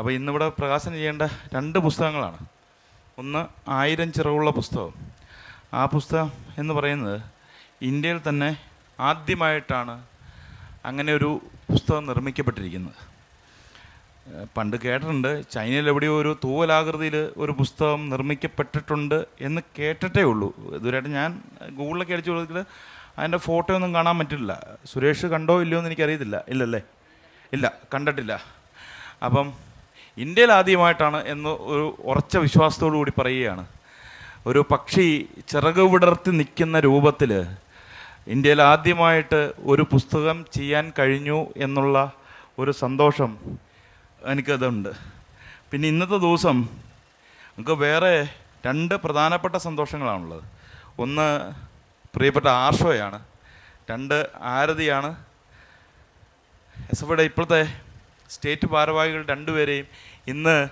അപ്പോൾ ഇന്നിവിടെ പ്രകാശനം ചെയ്യേണ്ട രണ്ട് പുസ്തകങ്ങളാണ്. ഒന്ന് ആയിരം ചിറകുള്ള പുസ്തകം. ആ പുസ്തകം എന്ന് പറയുന്നത് ഇന്ത്യയിൽ തന്നെ ആദ്യമായിട്ടാണ് അങ്ങനെ ഒരു പുസ്തകം നിർമ്മിക്കപ്പെട്ടിരിക്കുന്നത്. പണ്ട് കേട്ടിട്ടുണ്ട് ചൈനയിൽ എവിടെയോ ഒരു തൂവലാകൃതിയിൽ ഒരു പുസ്തകം നിർമ്മിക്കപ്പെട്ടിട്ടുണ്ട് എന്ന് കേട്ടിട്ടേ ഉള്ളൂ. ഇതുവരെയായിട്ട് ഞാൻ ഗൂഗിളിലൊക്കെ അടിച്ചു കൊടുത്തിട്ട് അതിന്റെ ഫോട്ടോ ഒന്നും കാണാൻ പറ്റില്ല. സുരേഷ് കണ്ടോ ഇല്ലയോ എന്ന് എനിക്കറിയത്തില്ല. ഇല്ലല്ലേ? ഇല്ല കണ്ടിട്ടില്ല. അപ്പം ഇന്ത്യയിൽ ആദ്യമായിട്ടാണ് എന്ന് ഒരു ഉറച്ച വിശ്വാസത്തോടു കൂടി പറയുകയാണ്. ഒരു പക്ഷി ചിറക് വിടർത്തി നിൽക്കുന്ന രൂപത്തിൽ ഇന്ത്യയിൽ ആദ്യമായിട്ട് ഒരു പുസ്തകം ചെയ്യാൻ കഴിഞ്ഞു എന്നുള്ള ഒരു സന്തോഷം എനിക്കതുണ്ട്. പിന്നെ ഇന്നത്തെ ദിവസം നമുക്ക് വേറെ രണ്ട് പ്രധാനപ്പെട്ട സന്തോഷങ്ങളാണുള്ളത്. ഒന്ന് പ്രിയപ്പെട്ട ആർഷോയാണ് രണ്ട് ആരതിയാണ്. എസ് എഫ് ഇപ്പോഴത്തെ സ്റ്റേറ്റ് ഭാരവാഹികൾ രണ്ടുപേരെയും ഇന്ന്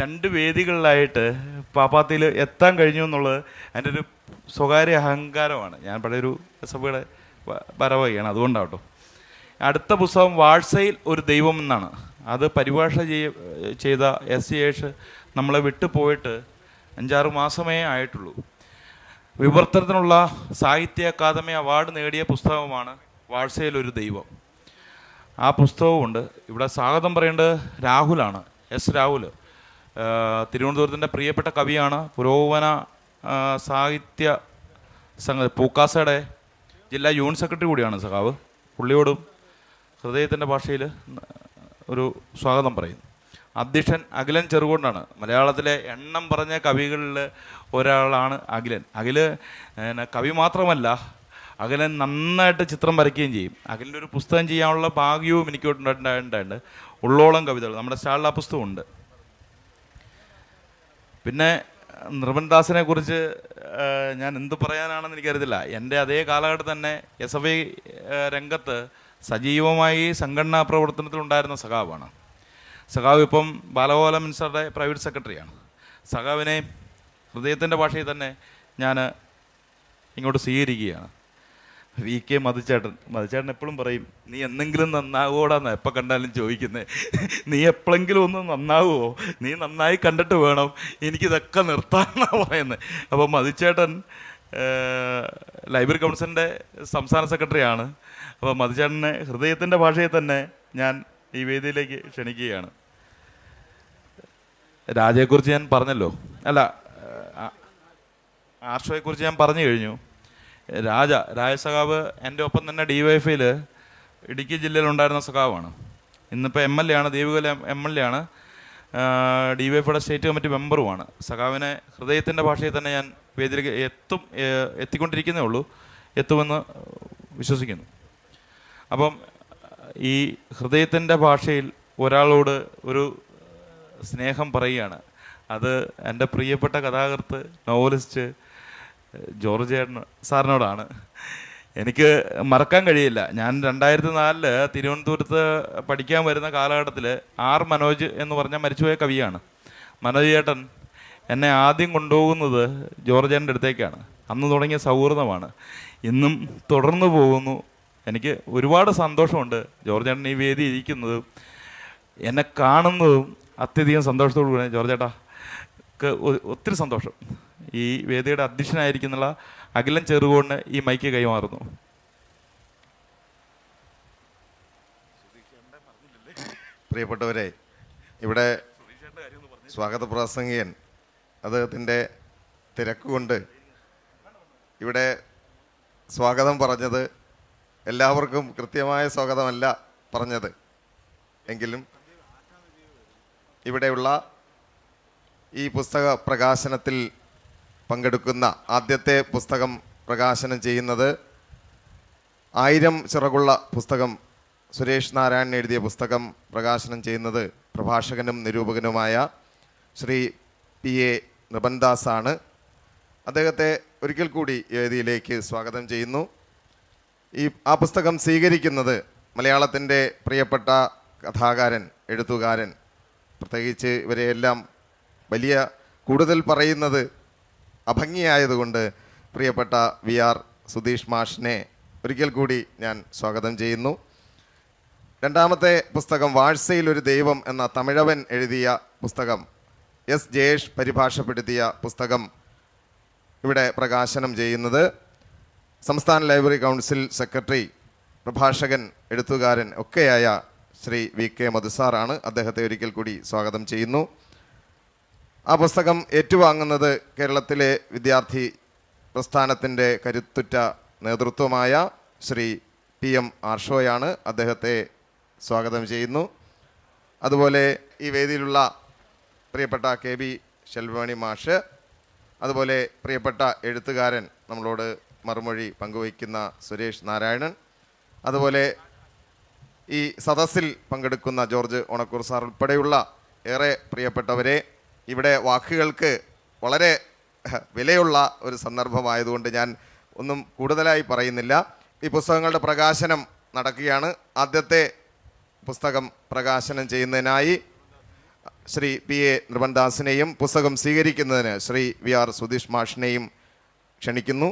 രണ്ട് വേദികളിലായിട്ട് പാപ്പാത്തിയിൽ എത്താൻ കഴിഞ്ഞു എന്നുള്ളത് എന്റെ ഒരു സ്വകാര്യ അഹങ്കാരമാണ്. ഞാൻ പഴയൊരു എസ് എഫയുടെ ഭാരവാഹിയാണ്. അതുകൊണ്ടാട്ടോ. അടുത്ത പുസ്തകം വാഴ്സയിൽ ഒരു ദൈവം എന്നാണ്. അത് പരിഭാഷ ചെയ്ത എസ് സി ഏഷ് നമ്മളെ വിട്ടുപോയിട്ട് അഞ്ചാറ് മാസമേ ആയിട്ടുള്ളൂ. വിവർത്തനത്തിനുള്ള സാഹിത്യ അക്കാദമി അവാർഡ് നേടിയ പുസ്തകമാണ് വാഴ്സയിൽ ഒരു ദൈവം. ആ പുസ്തകമുണ്ട് ഇവിടെ സ്വാഗതം പറയേണ്ടത് രാഹുലാണ്. എസ് രാഹുൽ തിരുവനന്തപുരത്തിന്റെ പ്രിയപ്പെട്ട കവിയാണ് പുരോഗമന സാഹിത്യ സംഘ പൂക്കാസയുടെ ജില്ലാ യൂണിറ്റ് സെക്രട്ടറി കൂടിയാണ് സഖാവ്. പുള്ളിയോടും ഹൃദയത്തിന്റെ ഭാഷയിൽ ഒരു സ്വാഗതം പറയുന്നു. അധ്യക്ഷൻ അഖിലൻ ചെറുകൊണ്ടാണ് മലയാളത്തിലെ എണ്ണം പറഞ്ഞ കവികളിൽ ഒരാളാണ് അഖിലൻ. അഖിൽ കവി മാത്രമല്ല അഖിലൻ നന്നായിട്ട് ചിത്രം വരയ്ക്കുകയും ചെയ്യും. അഖിലിന്റെ ഒരു പുസ്തകം ചെയ്യാനുള്ള ഭാഗ്യവും എനിക്ക് ഉണ്ടായിട്ടുണ്ട് ഉള്ളോളം കവിതകൾ. നമ്മുടെ സ്റ്റാളിലാ പുസ്തകമുണ്ട്. പിന്നെ നിർമ്മൻദാസിനെ കുറിച്ച് ഞാൻ എന്ത് പറയാനാണെന്ന് എനിക്കറിയത്തില്ല. എന്റെ അതേ കാലഘട്ടം തന്നെ എസ് എഫ് ഐ രംഗത്ത് സജീവമായി സംഘടനാ പ്രവർത്തനത്തിലുണ്ടായിരുന്ന സഖാവാണ്. സഖാവ് ഇപ്പം ബാലഗോപാല മിനിസ്റ്ററുടെ പ്രൈവറ്റ് സെക്രട്ടറിയാണ്. സഖാവിനെ ഹൃദയത്തിന്റെ ഭാഷയിൽ തന്നെ ഞാൻ ഇങ്ങോട്ട് സ്വീകരിക്കുകയാണ്. V K മധുചേട്ടൻ. മധുചേട്ടൻ എപ്പോഴും പറയും നീ എന്തെങ്കിലും നന്നാകൂടാന്ന് എപ്പോൾ കണ്ടാലും ചോദിക്കുന്നത് നീ എപ്പോഴെങ്കിലും ഒന്ന് നന്നാവുമോ നീ നന്നായി കണ്ടിട്ട് വേണം എനിക്കിതൊക്കെ നിർത്താമെന്നാണ് പറയുന്നത് അപ്പോൾ മധുചേട്ടൻ ലൈബ്രറി കൗൺസിലിന്റെ സംസ്ഥാന സെക്രട്ടറിയാണ്. അപ്പോൾ മധുചേട്ടനെ ഹൃദയത്തിന്റെ ഭാഷയിൽ തന്നെ ഞാൻ ഈ വേദിയിലേക്ക് ക്ഷണിക്കുകയാണ്. രാജയെക്കുറിച്ച് ഞാൻ പറഞ്ഞല്ലോ. അല്ല ആർഷോയെക്കുറിച്ച് ഞാൻ പറഞ്ഞു കഴിഞ്ഞു. രാജ രാജ സഖാവ് എന്റെ ഒപ്പം തന്നെ ഡി വൈ ഇടുക്കി ജില്ലയിലുണ്ടായിരുന്ന സഖാവാണ്. ഇന്നിപ്പോൾ എം എൽ എ ആണ് ദേവികുല എം എൽ എ ആണ്. ഡി വൈ സ്റ്റേറ്റ് കമ്മിറ്റി മെമ്പറുമാണ്. സഖാവിനെ ഹൃദയത്തിന്റെ ഭാഷയിൽ തന്നെ ഞാൻ വേദിയിലേക്ക് എത്തും എത്തിക്കൊണ്ടിരിക്കുന്നേ ഉള്ളൂ. എത്തുമെന്ന് വിശ്വസിക്കുന്നു. അപ്പം ഈ ഹൃദയത്തിന്റെ ഭാഷയിൽ ഒരാളോട് ഒരു സ്നേഹം പറയുകയാണ്. അത് എന്റെ പ്രിയപ്പെട്ട കഥാകൃത്ത് നോവലിസ്റ്റ് ജോർജ് ചേട്ടൻ സാറിനോടാണ്. എനിക്ക് മറക്കാൻ കഴിയില്ല. ഞാൻ രണ്ടായിരത്തി നാലിൽ തിരുവനന്തപുരത്ത് പഠിക്കാൻ വരുന്ന കാലഘട്ടത്തിൽ ആർ മനോജ് എന്ന് പറഞ്ഞ മരിച്ചുപോയ കവിയാണ്. മനോജ് ചേട്ടൻ എന്നെ ആദ്യം കൊണ്ടുപോകുന്നത് ജോർജ് ചേട്ടന്റെ അടുത്തേക്കാണ്. അന്ന് തുടങ്ങിയ സൗഹൃദമാണ്. ഇന്നും തുടർന്നു പോകുന്നു. എനിക്ക് ഒരുപാട് സന്തോഷമുണ്ട് ജോർജ് ചേട്ടൻ ഈ വേദി ഇരിക്കുന്നതും എന്നെ കാണുന്നതും അത്യധികം സന്തോഷത്തോടു കൂടി ജോർജ് ചേട്ടാ. ഒത്തിരി സന്തോഷം. ഈ വേദിയുടെ അധ്യക്ഷനായിരിക്കുന്നുള്ള അഖിലൻ ചെറുകോണിന് ഈ മൈക്ക് കൈമാറുന്നു. പ്രിയപ്പെട്ടവരെ ഇവിടെ സ്വാഗത പ്രാസംഗികൻ അദ്ദേഹത്തിന്റെ തിരക്കുകൊണ്ട് ഇവിടെ സ്വാഗതം പറഞ്ഞത് എല്ലാവർക്കും കൃത്യമായ സ്വാഗതമല്ല പറഞ്ഞത്. എങ്കിലും ഇവിടെയുള്ള ഈ പുസ്തക പ്രകാശനത്തിൽ പങ്കെടുക്കുന്ന ആദ്യത്തെ പുസ്തകം പ്രകാശനം ചെയ്യുന്നത് ആയിരം ചിറകുള്ള പുസ്തകം സുരേഷ് നാരായണൻ എഴുതിയ പുസ്തകം പ്രകാശനം ചെയ്യുന്നത് പ്രഭാഷകനും നിരൂപകനുമായ ശ്രീ പി എ ആണ് അദ്ദേഹത്തെ ഒരിക്കൽ കൂടി വേദിയിലേക്ക് സ്വാഗതം ചെയ്യുന്നു. ഈ ആ പുസ്തകം സ്വീകരിക്കുന്നത് മലയാളത്തിന്റെ പ്രിയപ്പെട്ട കഥാകാരൻ എഴുത്തുകാരൻ പ്രത്യേകിച്ച് ഇവരെയെല്ലാം വലിയ കൂടുതൽ പറയുന്നത് അഭംഗിയായതുകൊണ്ട് പ്രിയപ്പെട്ട വി ആർ സുധീഷ് മാഷിനെ ഒരിക്കൽ കൂടി ഞാൻ സ്വാഗതം ചെയ്യുന്നു. രണ്ടാമത്തെ പുസ്തകം വാഴ്സയിൽ ഒരു ദൈവം എന്ന തമിഴവൻ എഴുതിയ പുസ്തകം എസ് ജയേഷ് പരിഭാഷപ്പെടുത്തിയ പുസ്തകം ഇവിടെ പ്രകാശനം ചെയ്യുന്നത്. സംസ്ഥാന ലൈബ്രറി കൗൺസിൽ സെക്രട്ടറി പ്രഭാഷകൻ എഴുത്തുകാരൻ ഒക്കെയായ ശ്രീ വി കെ മധുസാറാണ്. അദ്ദേഹത്തെ ഒരിക്കൽ കൂടി സ്വാഗതം ചെയ്യുന്നു. ആ പുസ്തകം ഏറ്റുവാങ്ങുന്നത് കേരളത്തിലെ വിദ്യാർത്ഥി പ്രസ്ഥാനത്തിന്റെ കരുത്തുറ്റ നേതൃത്വമായ ശ്രീ പി എം ആർഷോയാണ് അദ്ദേഹത്തെ സ്വാഗതം ചെയ്യുന്നു. അതുപോലെ ഈ വേദിയിലുള്ള പ്രിയപ്പെട്ട കെ ബി ശെൽവണി മാഷ് അതുപോലെ പ്രിയപ്പെട്ട എഴുത്തുകാരൻ നമ്മളോട് മറുമൊഴി പങ്കുവയ്ക്കുന്ന സുരേഷ് നാരായണൻ അതുപോലെ ഈ സദസ്സിൽ പങ്കെടുക്കുന്ന ജോർജ് ഉണക്കൂർ സാർ ഉൾപ്പെടെയുള്ള ഏറെ പ്രിയപ്പെട്ടവരെ ഇവിടെ വാക്കുകൾക്ക് വളരെ വിലയുള്ള ഒരു സന്ദർഭമായതുകൊണ്ട് ഞാൻ ഒന്നും കൂടുതലായി പറയുന്നില്ല. ഈ പുസ്തകങ്ങളുടെ പ്രകാശനം നടക്കുകയാണ്. ആദ്യത്തെ പുസ്തകം പ്രകാശനം ചെയ്യുന്നതിനായി ശ്രീ പി എ നിർമ്മൻദാസിനെയും പുസ്തകം സ്വീകരിക്കുന്നതിന് ശ്രീ വി ആർ സുധീഷ് മാഷിനെയും ക്ഷണിക്കുന്നു.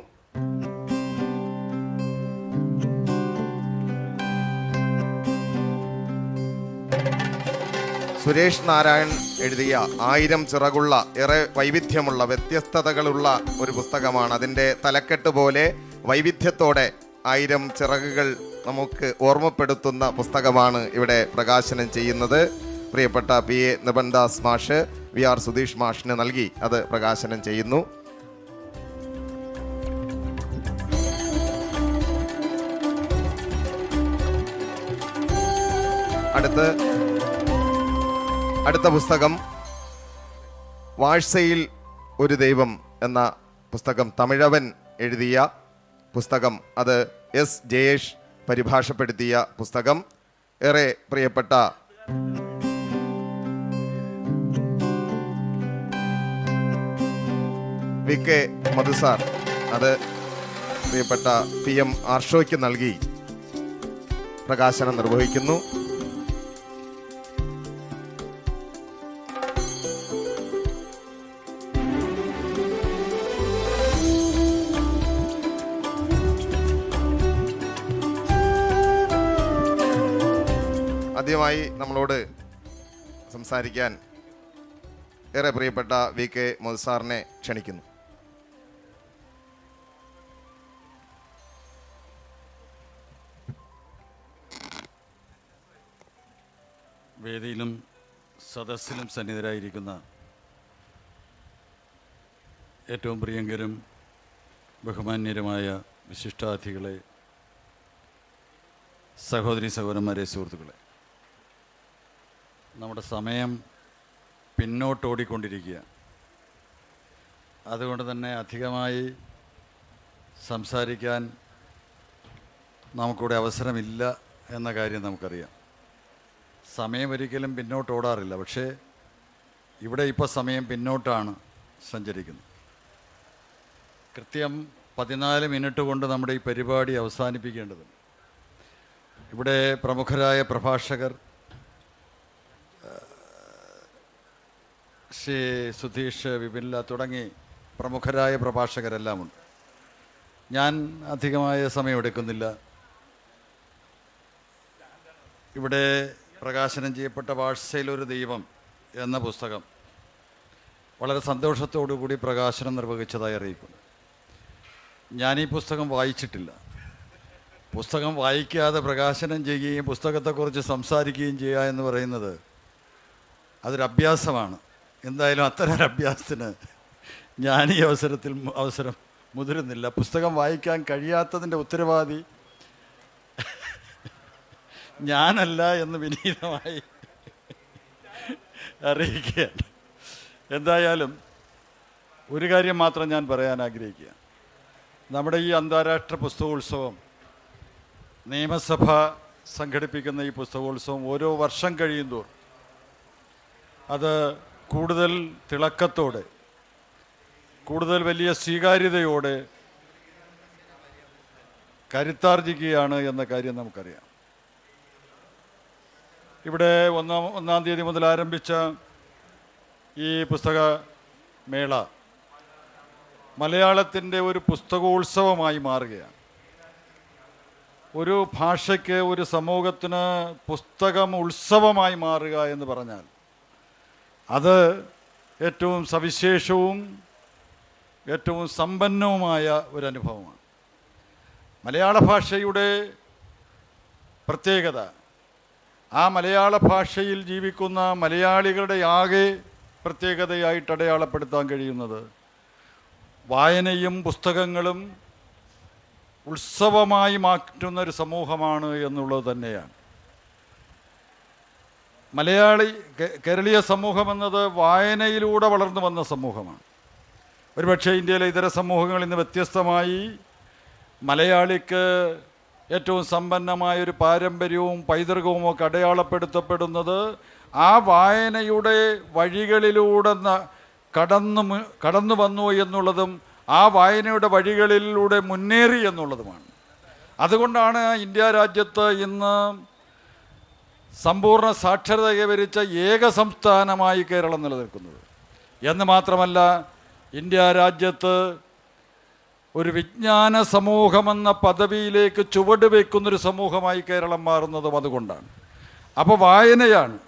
സുരേഷ് നാരായൺ എഴുതിയ ആയിരം ചിറകുള്ള ഏറെ വൈവിധ്യമുള്ള വ്യത്യസ്തതകളുള്ള ഒരു പുസ്തകമാണ്. അതിന്റെ തലക്കെട്ട് പോലെ വൈവിധ്യത്തോടെ ആയിരം ചിറകുകൾ നമുക്ക് ഓർമ്മപ്പെടുത്തുന്ന പുസ്തകമാണ് ഇവിടെ പ്രകാശനം ചെയ്യുന്നത്. പ്രിയപ്പെട്ട പി എ നിബൻദാസ് മാഷ് വി ആർ സുധീഷ് മാഷിന് നൽകി അത് പ്രകാശനം ചെയ്യുന്നു. അടുത്ത് അടുത്ത പുസ്തകം വാഴ്സയിൽ ഒരു ദൈവം എന്ന പുസ്തകം തമിഴവൻ എഴുതിയ പുസ്തകം. അത് എസ് ജയേഷ് പരിഭാഷപ്പെടുത്തിയ പുസ്തകം. ഏറെ പ്രിയപ്പെട്ട വി കെ മധുസാർ അത് പ്രിയപ്പെട്ട പി എം ആർഷോയ്ക്ക് നൽകി. പ്രകാശനം നിർവഹിക്കുന്നു. ആദ്യമായി നമ്മളോട് സംസാരിക്കാൻ ഏറെ പ്രിയപ്പെട്ട വി കെ മൊസാറിനെ ക്ഷണിക്കുന്നു. വേദിയിലും സദസ്സിലും സന്നിധരായിരിക്കുന്ന ഏറ്റവും പ്രിയങ്കരും ബഹുമാന്യരുമായ വിശിഷ്ടാതിഥികളെ സഹോദരി സഹോദരന്മാരെ സുഹൃത്തുക്കളെ. നമ്മുടെ സമയം പിന്നോട്ടോടിക്കൊണ്ടിരിക്കുക. അതുകൊണ്ട് തന്നെ അധികമായി സംസാരിക്കാൻ നമുക്കിവിടെ അവസരമില്ല എന്ന കാര്യം നമുക്കറിയാം. സമയം ഒരിക്കലും പിന്നോട്ട് ഓടാറില്ല പക്ഷേ ഇവിടെ ഇപ്പോൾ സമയം പിന്നോട്ടാണ് സഞ്ചരിക്കുന്നത്. കൃത്യം പതിനാല് മിനിറ്റ് കൊണ്ട് നമ്മുടെ ഈ പരിപാടി അവസാനിപ്പിക്കേണ്ടതുണ്ട്. ഇവിടെ പ്രമുഖരായ പ്രഭാഷകർ ശ്രീ സുധീഷ് വിപിൻല തുടങ്ങി പ്രമുഖരായ പ്രഭാഷകരെല്ലാം ഉണ്ട് ഞാൻ അധികമായ സമയമെടുക്കുന്നില്ല. ഇവിടെ പ്രകാശനം ചെയ്യപ്പെട്ട ഒരു ദൈവം എന്ന പുസ്തകം വളരെ സന്തോഷത്തോടു കൂടി പ്രകാശനം നിർവഹിച്ചതായി അറിയിക്കുന്നു. ഞാൻ ഈ പുസ്തകം വായിച്ചിട്ടില്ല. പുസ്തകം വായിക്കാതെ പ്രകാശനം ചെയ്യുകയും പുസ്തകത്തെക്കുറിച്ച് സംസാരിക്കുകയും ചെയ്യുക എന്ന് പറയുന്നത് അതൊരു അഭ്യാസമാണ് എന്തായാലും അത്തരം അഭ്യാസത്തിന് ഞാൻ ഈ അവസരത്തിൽ അവസരം മുതിരുന്നില്ല. പുസ്തകം വായിക്കാൻ കഴിയാത്തതിന്റെ ഉത്തരവാദി ഞാനല്ല എന്ന് വിനീതമായി അറിയിക്കുക എന്തായാലും ഒരു കാര്യം മാത്രം ഞാൻ പറയാൻ ആഗ്രഹിക്കുക നമ്മുടെ ഈ അന്താരാഷ്ട്ര പുസ്തകോത്സവം നിയമസഭ സംഘടിപ്പിക്കുന്ന ഈ പുസ്തകോത്സവം ഓരോ വർഷം കഴിയുന്തോറും അത് കൂടുതൽ തിളക്കത്തോടെ കൂടുതൽ വലിയ സ്വീകാര്യതയോടെ കരുത്താർജിക്കുകയാണ് എന്ന കാര്യം നമുക്കറിയാം. ഇവിടെ ഒന്നാം ഒന്നാം തീയതി മുതൽ ആരംഭിച്ച ഈ പുസ്തക മേള മലയാളത്തിന്റെ ഒരു പുസ്തകോത്സവമായി മാറുകയാണ്. ഒരു ഭാഷയ്ക്ക് ഒരു സമൂഹത്തിന് പുസ്തകം ഉത്സവമായി മാറുക എന്ന് പറഞ്ഞാൽ അത് ഏറ്റവും സവിശേഷവും ഏറ്റവും സമ്പന്നവുമായ ഒരു അനുഭവമാണ് മലയാള ഭാഷയുടെ പ്രത്യേകത ആ മലയാള ഭാഷയിൽ ജീവിക്കുന്ന മലയാളികളുടെ ആകെ പ്രത്യേകതയായിട്ട് അടയാളപ്പെടുത്താൻ കഴിയുന്നത് വായനയും പുസ്തകങ്ങളും ഉത്സവമായി മാറ്റുന്ന ഒരു സമൂഹമാണ് എന്നുള്ളത് തന്നെയാണ്. മലയാളി കേരളീയ സമൂഹം എന്നത് വായനയിലൂടെ വളർന്നു വന്ന സമൂഹമാണ്. ഒരുപക്ഷെ ഇന്ത്യയിലെ ഇതര സമൂഹങ്ങളിൽ നിന്ന് വ്യത്യസ്തമായി മലയാളിക്ക് ഏറ്റവും സമ്പന്നമായ ഒരു പാരമ്പര്യവും പൈതൃകവും ഒക്കെ അടയാളപ്പെടുത്തപ്പെടുന്നത് ആ വായനയുടെ വഴികളിലൂടെ കടന്നു കടന്നു വന്നു എന്നുള്ളതും ആ വായനയുടെ വഴികളിലൂടെ മുന്നേറി എന്നുള്ളതുമാണ്. അതുകൊണ്ടാണ് ഇന്ത്യ രാജ്യത്ത് ഇന്ന് സമ്പൂർണ സാക്ഷരത കൈവരിച്ച ഏക സംസ്ഥാനമായി കേരളം നിലനിൽക്കുന്നത്. എന്ന് മാത്രമല്ല ഇന്ത്യ രാജ്യത്ത് ഒരു വിജ്ഞാന സമൂഹമെന്ന പദവിയിലേക്ക് ചുവട് വയ്ക്കുന്നൊരു സമൂഹമായി കേരളം മാറുന്നതും അതുകൊണ്ടാണ്. അപ്പോൾ വായനയാണ്.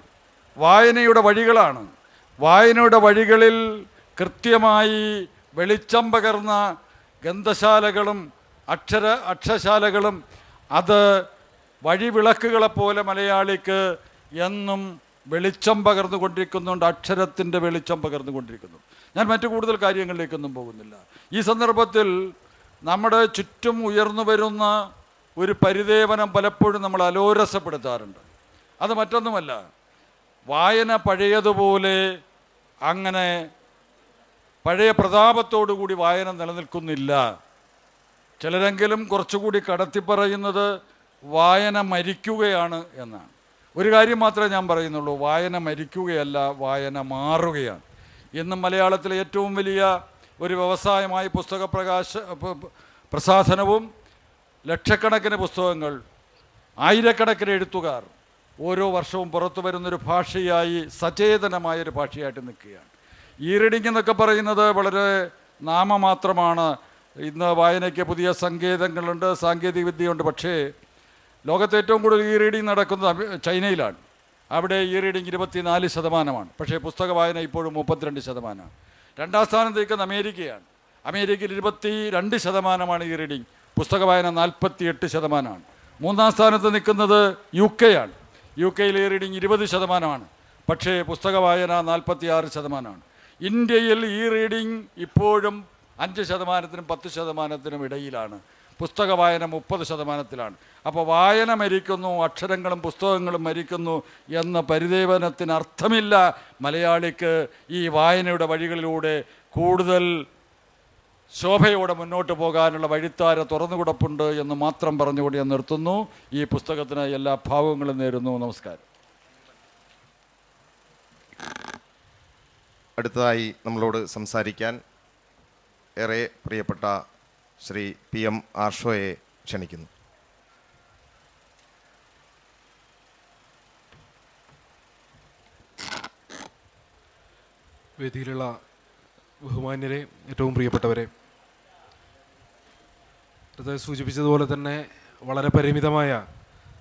വായനയുടെ വഴികളാണ്. വായനയുടെ വഴികളിൽ കൃത്യമായി വെളിച്ചം പകർന്ന ഗന്ധശാലകളും അക്ഷര അക്ഷരശാലകളും അത് വഴിവിളക്കുകളെപ്പോലെ മലയാളിക്ക് എന്നും വെളിച്ചം പകർന്നുകൊണ്ടിരിക്കുന്നുണ്ട് അക്ഷരത്തിന്റെ വെളിച്ചം പകർന്നുകൊണ്ടിരിക്കുന്നു. ഞാൻ മറ്റു കൂടുതൽ കാര്യങ്ങളിലേക്കൊന്നും പോകുന്നില്ല. ഈ സന്ദർഭത്തിൽ നമ്മുടെ ചുറ്റും ഉയർന്നു വരുന്ന ഒരു പരിദേവനം പലപ്പോഴും നമ്മൾ അലോരസപ്പെടുത്താറുണ്ട്. അത് മറ്റൊന്നുമല്ല വായന പഴയതുപോലെ അങ്ങനെ പഴയ പ്രതാപത്തോടുകൂടി വായന നിലനിൽക്കുന്നില്ല. ചിലരെങ്കിലും കുറച്ചുകൂടി കടത്തി പറയുന്നത് വായന മരിക്കുകയാണ് എന്നാണ്. ഒരു കാര്യം മാത്രമേ ഞാൻ പറയുന്നുള്ളൂ. വായന മരിക്കുകയല്ല വായന മാറുകയാണ്. ഇന്ന് മലയാളത്തിലെ ഏറ്റവും വലിയ ഒരു വ്യവസായമായി പുസ്തക പ്രകാശ പ്രസാധനവും ലക്ഷക്കണക്കിന് പുസ്തകങ്ങൾ ആയിരക്കണക്കിന് എഴുത്തുകാർ ഓരോ വർഷവും പുറത്തു വരുന്നൊരു ഭാഷയായി സചേതനമായൊരു ഭാഷയായിട്ട് നിൽക്കുകയാണ്. ഈ റീഡിംഗ് എന്നൊക്കെ പറയുന്നത് വളരെ നാമമാത്രമാണ്. ഇന്ന് വായനയ്ക്ക് പുതിയ സങ്കേതങ്ങളുണ്ട് സാങ്കേതിക വിദ്യയുണ്ട് പക്ഷേ ലോകത്ത് ഏറ്റവും കൂടുതൽ ഇ റീഡിംഗ് നടക്കുന്നത് ചൈനയിലാണ്. അവിടെ ഇ റീഡിംഗ് ഇരുപത്തിനാല് ശതമാനമാണ്. പക്ഷേ പുസ്തക വായന ഇപ്പോഴും മുപ്പത്തിരണ്ട് ശതമാനമാണ്. രണ്ടാം സ്ഥാനത്ത് നിൽക്കുന്ന അമേരിക്കയാണ്. അമേരിക്കയിൽ ഇരുപത്തി രണ്ട് ശതമാനമാണ് ഇ റീഡിംഗ് പുസ്തക വായന നാൽപ്പത്തി എട്ട് ശതമാനമാണ്. മൂന്നാം സ്ഥാനത്ത് നിൽക്കുന്നത് യു കെ ആണ് യു കെയിൽ ഇ റീഡിംഗ് ഇരുപത് ശതമാനമാണ്. പക്ഷേ പുസ്തക വായന നാൽപ്പത്തി ആറ് ശതമാനമാണ്. ഇന്ത്യയിൽ ഇ റീഡിംഗ് ഇപ്പോഴും അഞ്ച് ശതമാനത്തിനും പത്ത് ശതമാനത്തിനും ഇടയിലാണ്. പുസ്തക വായന മുപ്പത് ശതമാനത്തിലാണ്. അപ്പോൾ വായന മരിക്കുന്നു അക്ഷരങ്ങളും പുസ്തകങ്ങളും മരിക്കുന്നു എന്ന പരിദേവനത്തിന് അർത്ഥമില്ല മലയാളിക്ക് ഈ വായനയുടെ വഴികളിലൂടെ കൂടുതൽ ശോഭയോടെ മുന്നോട്ട് പോകാനുള്ള വഴിത്താര തുറന്നുകൊടുപ്പുണ്ട് എന്ന് മാത്രം പറഞ്ഞുകൊണ്ട് ഞാൻ നിർത്തുന്നു. ഈ പുസ്തകത്തിന് എല്ലാ ഭാവങ്ങളും നേരുന്നു. നമസ്കാരം. അടുത്തതായി നമ്മളോട് സംസാരിക്കാൻ ഏറെ പ്രിയപ്പെട്ട ശ്രീ പി എം ആർഷോയെ ക്ഷണിക്കുന്നു. വേദിയിലുള്ള ബഹുമാന്യരെ ഏറ്റവും പ്രിയപ്പെട്ടവരെ അടുത്ത സൂചിപ്പിച്ചതുപോലെ തന്നെ വളരെ പരിമിതമായ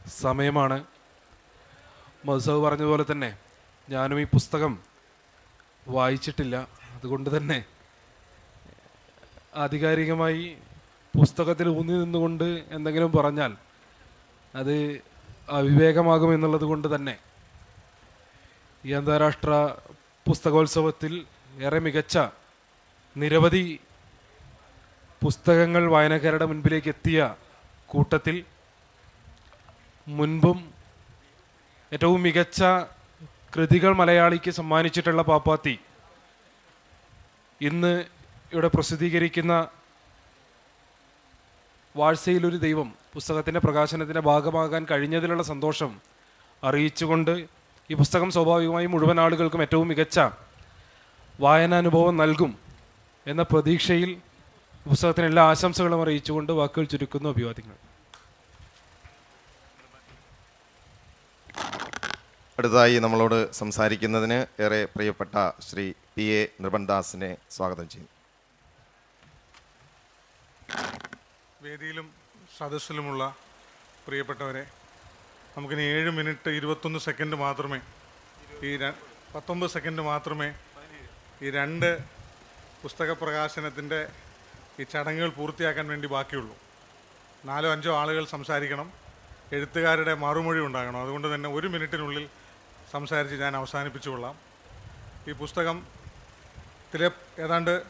സമയമാണ്. മധുസവ് പറഞ്ഞതുപോലെ തന്നെ ഞാനും ഈ പുസ്തകം വായിച്ചിട്ടില്ല. അതുകൊണ്ട് തന്നെ ആധികാരികമായി പുസ്തകത്തിൽ ഊന്നി നിന്നുകൊണ്ട് എന്തെങ്കിലും പറഞ്ഞാൽ അത് അവിവേകമാകും എന്നുള്ളത് കൊണ്ട് തന്നെ ഈ അന്താരാഷ്ട്ര പുസ്തകോത്സവത്തിൽ ഏറെ മികച്ച നിരവധി പുസ്തകങ്ങൾ വായനക്കാരുടെ മുൻപിലേക്ക് എത്തിയ കൂട്ടത്തിൽ മുൻപും ഏറ്റവും മികച്ച കൃതികൾ മലയാളിക്ക് സമ്മാനിച്ചിട്ടുള്ള പാപ്പാത്തി ഇന്ന് ഇവിടെ പ്രസിദ്ധീകരിക്കുന്ന വാഴ്സയിലൊരു ദൈവം പുസ്തകത്തിന്റെ പ്രകാശനത്തിന്റെ ഭാഗമാകാൻ കഴിഞ്ഞതിലുള്ള സന്തോഷം അറിയിച്ചുകൊണ്ട് ഈ പുസ്തകം സ്വാഭാവികമായും മുഴുവൻ ആളുകൾക്കും ഏറ്റവും മികച്ച വായനാനുഭവം നൽകും എന്ന പ്രതീക്ഷയിൽ പുസ്തകത്തിന് എല്ലാ ആശംസകളും അറിയിച്ചുകൊണ്ട് വാക്കുകൾ ചുരുക്കുന്നു അഭിവാദ്യങ്ങൾ. അടുത്തതായി നമ്മളോട് സംസാരിക്കുന്നതിന് ഏറെ പ്രിയപ്പെട്ട ശ്രീ പി എ നിർബൻദാസിനെ സ്വാഗതം ചെയ്യുന്നു. വേദിയിലും സദസ്സിലുമുള്ള പ്രിയപ്പെട്ടവരെ നമുക്കിനി ഏഴ് മിനിറ്റ് ഇരുപത്തൊന്ന് സെക്കൻഡ് മാത്രമേ ഈ പത്തൊമ്പത് സെക്കൻഡ് മാത്രമേ ഈ രണ്ട് പുസ്തക പ്രകാശനത്തിന്റെ ഈ ചടങ്ങുകൾ പൂർത്തിയാക്കാൻ വേണ്ടി ബാക്കിയുള്ളൂ. നാലോ അഞ്ചോ ആളുകൾ സംസാരിക്കണം. എഴുത്തുകാരുടെ മറുമൊഴി ഉണ്ടാകണം. അതുകൊണ്ട് തന്നെ ഒരു മിനിറ്റിനുള്ളിൽ സംസാരിച്ച് ഞാൻ അവസാനിപ്പിച്ചു കൊള്ളാം. ഈ പുസ്തകത്തിലെ ഏതാണ്ട്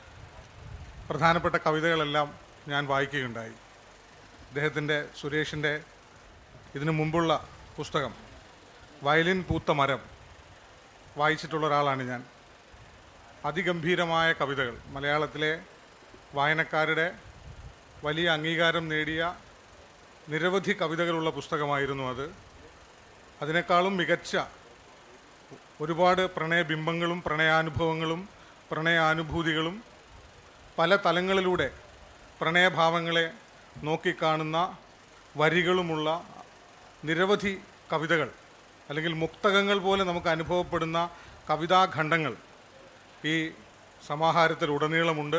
പ്രധാനപ്പെട്ട കവിതകളെല്ലാം ഞാൻ വായിക്കുകയുണ്ടായി. അദ്ദേഹത്തിന്റെ സുരേഷിന്റെ ഇതിനു മുമ്പുള്ള പുസ്തകം വയലിൻ പൂത്ത മരം വായിച്ചിട്ടുള്ള ഒരാളാണ് ഞാൻ. അതിഗംഭീരമായ കവിതകൾ മലയാളത്തിലെ വായനക്കാരുടെ വലിയ അംഗീകാരം നേടിയ നിരവധി കവിതകളുള്ള പുസ്തകമായിരുന്നു അത്. അതിനേക്കാളും മികച്ച ഒരുപാട് പ്രണയബിംബങ്ങളും പ്രണയാനുഭവങ്ങളും പ്രണയാനുഭൂതികളും പല തലങ്ങളിലൂടെ പ്രണയഭാവങ്ങളെ നോക്കിക്കാണുന്ന വരികളുമുള്ള നിരവധി കവിതകൾ അല്ലെങ്കിൽ മുക്തകങ്ങൾ പോലെ നമുക്ക് അനുഭവപ്പെടുന്ന കവിതാഖണ്ഡങ്ങൾ ഈ സമാഹാരത്തിൽ ഉടനീളമുണ്ട്.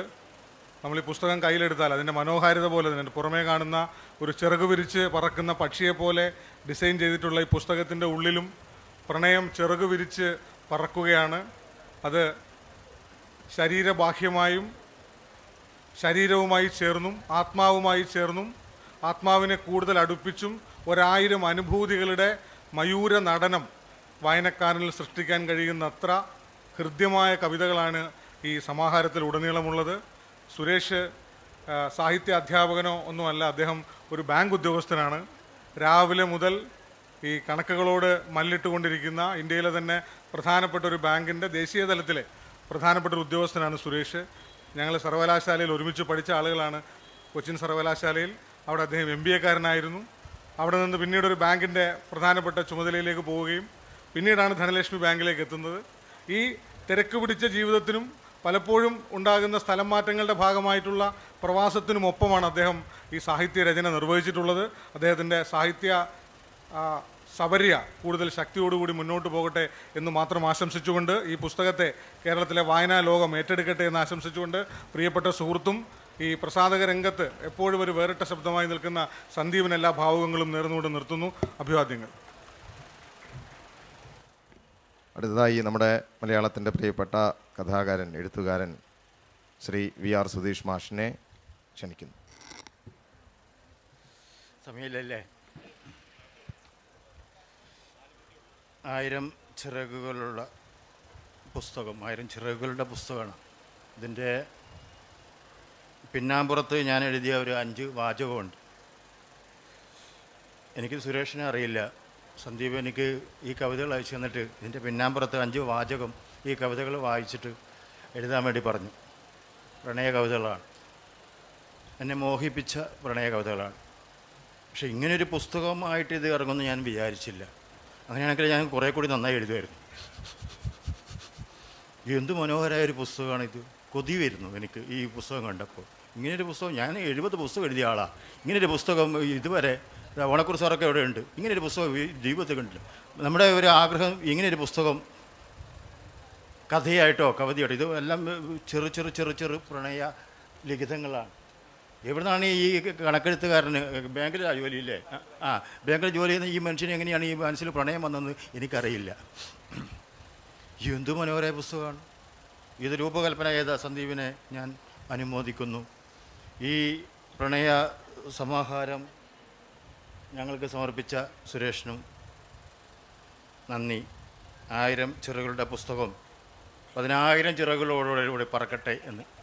നമ്മൾ ഈ പുസ്തകം കയ്യിലെടുത്താൽ അതിന്റെ മനോഹാരിത പോലെ തന്നെ പുറമേ കാണുന്ന ഒരു ചിറകു വിരിച്ച് പറക്കുന്ന പക്ഷിയെ പോലെ ഡിസൈൻ ചെയ്തിട്ടുള്ള ഈ പുസ്തകത്തിന്റെ ഉള്ളിലും പ്രണയം ചിറകു വിരിച്ച് പറക്കുകയാണ്. അത് ശരീരബാഹ്യമായും ശരീരവുമായി ചേർന്നും ആത്മാവുമായി ചേർന്നും ആത്മാവിനെ കൂടുതൽ അടുപ്പിച്ചും ഒരായിരം അനുഭൂതികളുടെ മയൂര നടനം വായനക്കാരനിൽ സൃഷ്ടിക്കാൻ കഴിയുന്നത്ര ഹൃദ്യമായ കവിതകളാണ് ഈ സമാഹാരത്തിൽ ഉടനീളമുള്ളത്. സുരേഷ് സാഹിത്യ അധ്യാപകനോ ഒന്നുമല്ല അദ്ദേഹം ഒരു ബാങ്ക് ഉദ്യോഗസ്ഥനാണ്. രാവിലെ മുതൽ ഈ കണക്കുകളോട് മല്ലിട്ടുകൊണ്ടിരിക്കുന്ന ഇന്ത്യയിലെ തന്നെ പ്രധാനപ്പെട്ട ഒരു ബാങ്കിന്റെ ദേശീയ തലത്തിലെ പ്രധാനപ്പെട്ട ഒരു ഉദ്യോഗസ്ഥനാണ് സുരേഷ്. ഞങ്ങൾ സർവകലാശാലയിൽ ഒരുമിച്ച് പഠിച്ച ആളുകളാണ് കൊച്ചിൻ സർവകലാശാലയിൽ. അവിടെ അദ്ദേഹം എം ബി എക്കാരനായിരുന്നു. അവിടെ നിന്ന് പിന്നീട് ഒരു ബാങ്കിന്റെ പ്രധാനപ്പെട്ട ചുമതലയിലേക്ക് പോവുകയും പിന്നീടാണ് ധനലക്ഷ്മി ബാങ്കിലേക്ക് എത്തുന്നത്. ഈ തിരക്ക് പിടിച്ച ജീവിതത്തിനും പലപ്പോഴും ഉണ്ടാകുന്ന സ്ഥലം മാറ്റങ്ങളുടെ ഭാഗമായിട്ടുള്ള പ്രവാസത്തിനുമൊപ്പമാണ് അദ്ദേഹം ഈ സാഹിത്യ രചന നിർവഹിച്ചിട്ടുള്ളത്. അദ്ദേഹത്തിന്റെ സാഹിത്യ സബര്യ കൂടുതൽ ശക്തിയോടുകൂടി മുന്നോട്ട് പോകട്ടെ എന്ന് മാത്രം ആശംസിച്ചുകൊണ്ട് ഈ പുസ്തകത്തെ കേരളത്തിലെ വായനാ ലോകം ഏറ്റെടുക്കട്ടെ എന്ന് ആശംസിച്ചുകൊണ്ട് പ്രിയപ്പെട്ട സുഹൃത്തും ഈ പ്രസാദക രംഗത്ത് എപ്പോഴും ഒരു വേറിട്ട ശബ്ദമായി നിൽക്കുന്ന സന്ദീപിന് എല്ലാ ഭാവുകങ്ങളും നേർന്നുകൊണ്ട് നിർത്തുന്നു. അഭിവാദ്യങ്ങൾ. അടുത്തതായി നമ്മുടെ മലയാളത്തിന്റെ പ്രിയപ്പെട്ട കഥാകാരൻ എഴുത്തുകാരൻ ശ്രീ വി ആർ സുധീഷ് മാഷിനെ ക്ഷണിക്കുന്നു. സമയമില്ലല്ലേ? ആയിരം ചിറകുകളുള്ള പുസ്തകം ആയിരം ചിറകുകളുടെ പുസ്തകമാണ്. ഇതിന്റെ പിന്നാമ്പുറത്ത് ഞാൻ എഴുതിയ ഒരു അഞ്ച് വാചകമുണ്ട്. എനിക്ക് സുരേഷിനെ അറിയില്ല. സന്ദീപ് എനിക്ക് ഈ കവിതകൾ അയച്ചു തന്നിട്ട് ഇതിന്റെ പിന്നാമ്പുറത്ത് അഞ്ച് വാചകം ഈ കവിതകൾ വായിച്ചിട്ട് എഴുതാൻ വേണ്ടി പറഞ്ഞു. പ്രണയ കവിതകളാണ്. എന്നെ മോഹിപ്പിച്ച പ്രണയ കവിതകളാണ്. പക്ഷെ ഇങ്ങനൊരു പുസ്തകമായിട്ട് ഇത് ഇറങ്ങുമെന്ന് ഞാൻ വിചാരിച്ചില്ല. അങ്ങനെയാണെങ്കിൽ ഞാൻ കുറേ കൂടി നന്നായി എഴുതുമായിരുന്നു. എന്ത് മനോഹരമായ ഒരു പുസ്തകമാണ് ഇത്. കൊതി വരുന്നു എനിക്ക് ഈ പുസ്തകം കണ്ടപ്പോൾ. ഇങ്ങനൊരു പുസ്തകം ഞാൻ എഴുപത് പുസ്തകം എഴുതിയ ആളാണ് ഇങ്ങനൊരു പുസ്തകം ഇതുവരെ ഓണക്കുറി സാറൊക്കെ ഇവിടെ ഉണ്ട്. ഇങ്ങനൊരു പുസ്തകം ജീവിതത്തിൽ കണ്ടില്ല നമ്മുടെ ഒരു ആഗ്രഹം ഇങ്ങനൊരു പുസ്തകം കഥയായിട്ടോ കവിതയായിട്ടോ ഇത് എല്ലാം ചെറു ചെറു ചെറു ചെറു പ്രണയ ലിഖിതങ്ങളാണ്. എവിടുന്നാണ് ഈ കണക്കെഴുത്തുകാരന് ബാങ്കിലെ ജോലിയില്ലേ? ആ, ബാങ്കിൽ ജോലി ചെയ്യുന്ന ഈ മനുഷ്യന് എങ്ങനെയാണ് ഈ മനസ്സിൽ പ്രണയം വന്നതെന്ന് എനിക്കറിയില്ല. എന്തു മനോഹരമായ പുസ്തകമാണ്. ഇത് രൂപകൽപ്പന ചെയ്ത സന്ദീപിനെ ഞാൻ അനുമോദിക്കുന്നു. ഈ പ്രണയ സമാഹാരം ഞങ്ങൾക്ക് സമർപ്പിച്ച സുരേഷിനും നന്ദി. ആയിരം ചിറകളുടെ പുസ്തകം പതിനായിരം ചിറകുകളോടുകൂടി പറക്കട്ടെ എന്ന്.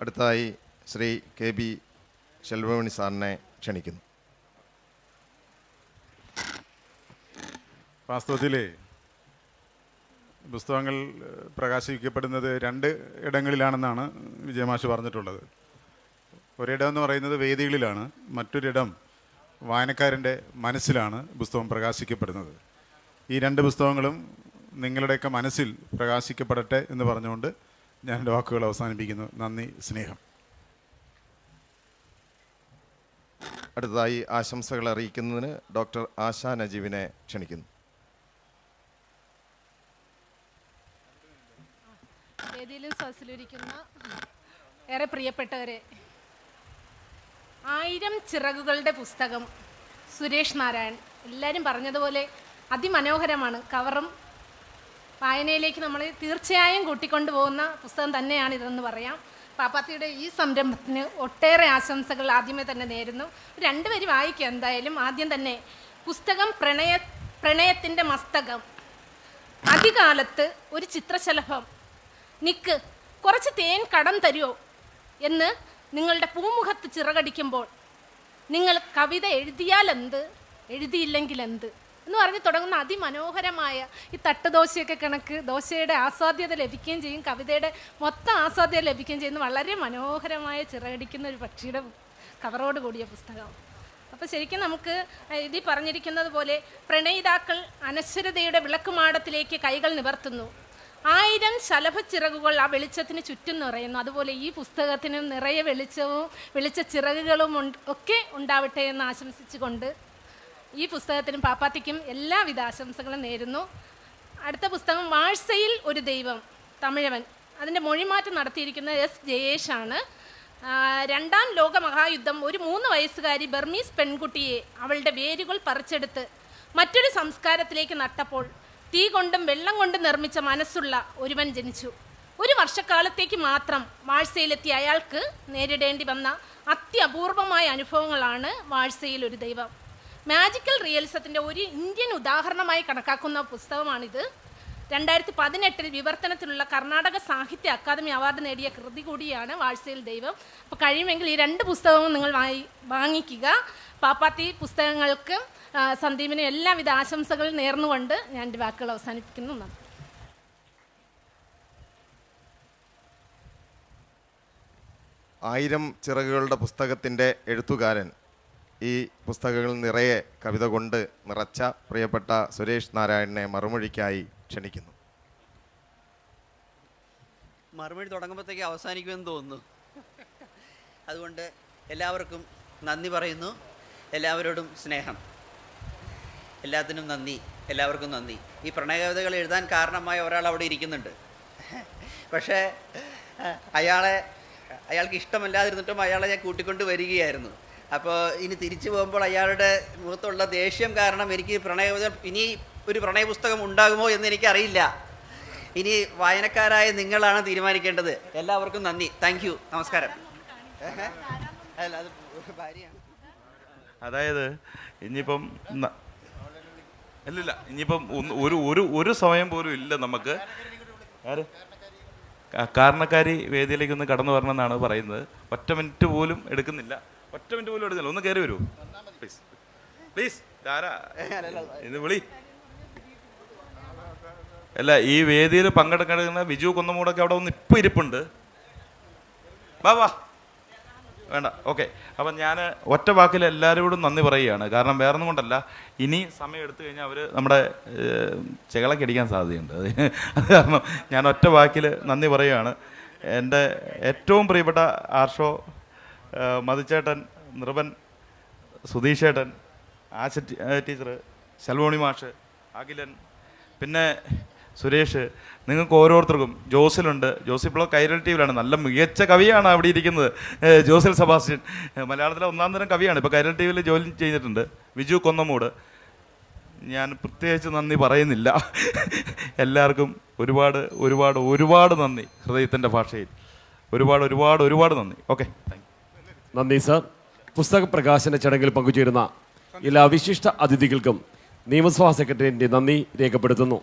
അടുത്തതായി ശ്രീ കെ ബി ശെൽവമണി സാറിനെ ക്ഷണിക്കുന്നു. വാസ്തവത്തിൽ പുസ്തകങ്ങൾ പ്രകാശിക്കപ്പെടുന്നത് രണ്ട് ഇടങ്ങളിലാണെന്നാണ് വിജയമാഷ് പറഞ്ഞിട്ടുള്ളത്. ഒരിടം എന്ന് പറയുന്നത് വേദികളിലാണ് മറ്റൊരിടം വായനക്കാരന്റെ മനസ്സിലാണ് പുസ്തകം പ്രകാശിക്കപ്പെടുന്നത്. ഈ രണ്ട് പുസ്തകങ്ങളും നിങ്ങളുടെയൊക്കെ മനസ്സിൽ പ്രകാശിക്കപ്പെടട്ടെ എന്ന് പറഞ്ഞുകൊണ്ട് ഞാൻ എന്റെ വാക്കുകൾ അവസാനിപ്പിക്കുന്നു. നന്ദി സ്നേഹം. അടുത്തതായി ആശംസകൾ അറിയിക്കുന്നതിന് ഡോക്ടർ ആശാ നജീവിനെ ക്ഷണിക്കുന്നു. സസിലിരിക്കുന്ന ഏറെ പ്രിയപ്പെട്ടവരെ ആയിരം ചിറകുകളുടെ പുസ്തകം സുരേഷ് നാരായൺ എല്ലാവരും പറഞ്ഞതുപോലെ അതിമനോഹരമാണ്. കവറും വായനയിലേക്ക് നമ്മൾ തീർച്ചയായും കൂട്ടിക്കൊണ്ടു പോകുന്ന പുസ്തകം തന്നെയാണ് ഇതെന്ന് പറയാം. പാപ്പാത്തിയുടെ ഈ സംരംഭത്തിന് ഒട്ടേറെ ആശംസകൾ ആദ്യമേ തന്നെ നേരുന്നു. രണ്ടുപേരും വായിക്കുക എന്തായാലും. ആദ്യം തന്നെ പുസ്തകം പ്രണയ പ്രണയത്തിന്റെ മസ്തകം. അധികാലത്ത് ഒരു ചിത്രശലഭം. നിക്ക് കുറച്ച് തേൻ കടം തരുമോ എന്ന് നിങ്ങളുടെ പൂമുഖത്ത് ചിറകടിക്കുമ്പോൾ നിങ്ങൾ കവിത എഴുതിയാലെന്ത്? എഴുതിയില്ലെങ്കിൽ എന്ത് എന്ന് പറഞ്ഞ് തുടങ്ങുന്ന അതിമനോഹരമായ ഈ തട്ടുദോശയൊക്കെ കണക്ക് ദോശയുടെ ആസ്വാദ്യത ലഭിക്കുകയും ചെയ്യും കവിതയുടെ മൊത്തം ആസ്വാദ്യത ലഭിക്കുകയും ചെയ്യുന്ന വളരെ മനോഹരമായ ചിറകടിക്കുന്ന ഒരു പക്ഷിയുടെ കവറോട് കൂടിയ പുസ്തകം. അപ്പോൾ ശരിക്കും നമുക്ക് ഇതിൽ പറഞ്ഞിരിക്കുന്നത് പോലെ പ്രണയിതാക്കൾ അനശ്വരതയുടെ വിളക്കുമാടത്തിലേക്ക് കൈകൾ നിവർത്തുന്നു. ആയിരം ശലഭ ചിറകുകൾ ആ വെളിച്ചത്തിന് ചുറ്റും നിറയുന്നു. അതുപോലെ ഈ പുസ്തകത്തിന് നിറയെ വെളിച്ചവും വെളിച്ച ചിറകുകളും ഒക്കെ ഉണ്ടാവട്ടെ എന്ന് ആശംസിച്ചുകൊണ്ട് ഈ പുസ്തകത്തിനും പാപ്പാത്തിക്കും എല്ലാവിധ ആശംസകളും നേരുന്നു. അടുത്ത പുസ്തകം വാഴ്സയിൽ ഒരു ദൈവം തമിഴവൻ. അതിന്റെ മൊഴിമാറ്റം നടത്തിയിരിക്കുന്ന എസ്. ജയേഷാണ് രണ്ടാം ലോക മഹായുദ്ധം ഒരു മൂന്ന് വയസ്സുകാരി ബർമീസ് പെൺകുട്ടിയെ അവളുടെ വേരുകൾ പറിച്ചെടുത്ത് മറ്റൊരു സംസ്കാരത്തിലേക്ക് നട്ടപ്പോൾ തീ കൊണ്ടും വെള്ളം കൊണ്ടും നിർമ്മിച്ച മനസ്സുള്ള ഒരുവൻ ജനിച്ചു. ഒരു വർഷക്കാലത്തേക്ക് മാത്രം വാഴ്സയിലെത്തിയ അയാൾക്ക് നേരിടേണ്ടി വന്ന അത്യപൂർവമായ അനുഭവങ്ങളാണ് വാഴ്സയിൽ ഒരു ദൈവം. മാജിക്കൽ റിയലിസത്തിന്റെ ഒരു ഇന്ത്യൻ ഉദാഹരണമായി കണക്കാക്കുന്ന പുസ്തകമാണിത്. രണ്ടായിരത്തി പതിനെട്ടിൽ വിവർത്തനത്തിലുള്ള കർണാടക സാഹിത്യ അക്കാദമി അവാർഡ് നേടിയ കൃതി കൂടിയാണ് വാഴ്സയിൽ ദൈവം. അപ്പോൾ കഴിയുമെങ്കിൽ ഈ രണ്ട് പുസ്തകവും നിങ്ങൾ വാങ്ങി വാങ്ങിക്കുക. പാപ്പാത്തി പുസ്തകങ്ങൾക്ക് സന്ദീപിന് എല്ലാവിധ ആശംസകൾ നേർന്നുകൊണ്ട് ഞാൻ എന്റെ വാക്കുകൾ അവസാനിപ്പിക്കുന്നു. നന്ദി. ആയിരം ചിറകുകളുടെ പുസ്തകത്തിന്റെ എഴുത്തുകാരൻ ഈ പുസ്തകങ്ങൾ നിറയെ കവിത കൊണ്ട് നിറച്ച പ്രിയപ്പെട്ട സുരേഷ് നാരായണനെ മറുമൊഴിക്കായി ക്ഷണിക്കുന്നു. മറുപടി തുടങ്ങുമ്പോഴത്തേക്ക് അവസാനിക്കുമെന്ന് തോന്നുന്നു. അതുകൊണ്ട് എല്ലാവർക്കും നന്ദി പറയുന്നു. എല്ലാവരോടും സ്നേഹം. എല്ലാത്തിനും നന്ദി. എല്ലാവർക്കും നന്ദി. ഈ പ്രണയകവിതകൾ എഴുതാൻ കാരണമായ ഒരാൾ അവിടെ ഇരിക്കുന്നുണ്ട്. പക്ഷേ അയാളെ അയാൾക്ക് ഇഷ്ടമല്ലാതിരുന്നിട്ടും അയാളെ ഞാൻ കൂട്ടിക്കൊണ്ട് വരികയായിരുന്നു. അപ്പോൾ ഇനി തിരിച്ചു പോകുമ്പോൾ അയാളുടെ മുഖത്തുള്ള ദേഷ്യം കാരണം എനിക്ക് പ്രണയ ഇനി ഒരു പ്രണയപുസ്തകം ഉണ്ടാകുമോ എന്ന് എനിക്കറിയില്ല. ഇനി വായനക്കാരായ നിങ്ങളാണ് തീരുമാനിക്കേണ്ടത്. എല്ലാവർക്കും നന്ദി. താങ്ക് നമസ്കാരം. അതായത് ഇനിയിപ്പം അല്ലില്ല ഇനിയിപ്പം ഒരു ഒരു ഒരു സമയം പോലും ഇല്ല നമുക്ക്. കാരണക്കാരി വേദിയിലേക്ക് ഒന്ന് കടന്നു വരണമെന്നാണ് പറയുന്നത്. ഒറ്റ മിനിറ്റ് പോലും എടുക്കുന്നില്ല. ഒറ്റ മിനിറ്റ് പോലും എടുത്തില്ല. ഒന്ന് കയറി വരൂ. പ്ലീസ് പ്ലീസ് ധാരാ ഇന്ന് വിളി. അല്ല ഈ വേദിയിൽ പങ്കെടുക്കുന്ന ബിജു കുന്നമൂടൊക്കെ അവിടെ ഒന്ന് ഇപ്പം ഇരിപ്പുണ്ട്. വാ വാ. വേണ്ട. ഓക്കെ. അപ്പം ഞാൻ ഒറ്റ വാക്കിൽ എല്ലാവരോടും നന്ദി പറയുകയാണ്. കാരണം വേറെ ഒന്നും കൊണ്ടല്ല. ഇനി സമയം എടുത്തു കഴിഞ്ഞാൽ അവർ നമ്മുടെ ഏഹ്, ചെകളൊക്കെ അടിക്കാൻ സാധ്യതയുണ്ട്. അത് കാരണം ഞാൻ ഒറ്റ വാക്കിൽ നന്ദി പറയുകയാണ്. എന്റെ ഏറ്റവും പ്രിയപ്പെട്ട ആർഷോ ഏഹ്, നൃപൻ സുധീഷേട്ടൻ ആശ ടീച്ചർ ശൽമോണി മാഷ് അഖിലൻ പിന്നെ സുരേഷ്. നിങ്ങൾക്ക് ഓരോരുത്തർക്കും ജോസിലുണ്ട്. ജോസ് ഇപ്പോൾ കൈരൽ ടി വിയിലാണ് നല്ല മികച്ച കവിയാണ് അവിടെ ഇരിക്കുന്നത്. ജോസിൽ സെബാസ്റ്റ്യൻ. മലയാളത്തിലെ ഒന്നാം തരം കവിയാണ്. ഇപ്പോൾ കൈരൽ ടി വിയിൽ ജോലി ചെയ്തിട്ടുണ്ട്. വിജു കൊന്നമൂട്. ഞാൻ പ്രത്യേകിച്ച് നന്ദി പറയുന്നില്ല. എല്ലാവർക്കും ഒരുപാട് ഒരുപാട് ഒരുപാട് നന്ദി ഹൃദയത്തിന്റെ ഭാഷയിൽ. ഒരുപാട് ഒരുപാട് ഒരുപാട് നന്ദി. ഓക്കെ. താങ്ക് നന്ദി സർ. പുസ്തക പ്രകാശന ചടങ്ങിൽ പങ്കുചേരുന്ന എല്ലാ വിശിഷ്ട അതിഥികൾക്കും നിയമസഭാ സെക്രട്ടറിയുടെ നന്ദി രേഖപ്പെടുത്തുന്നു.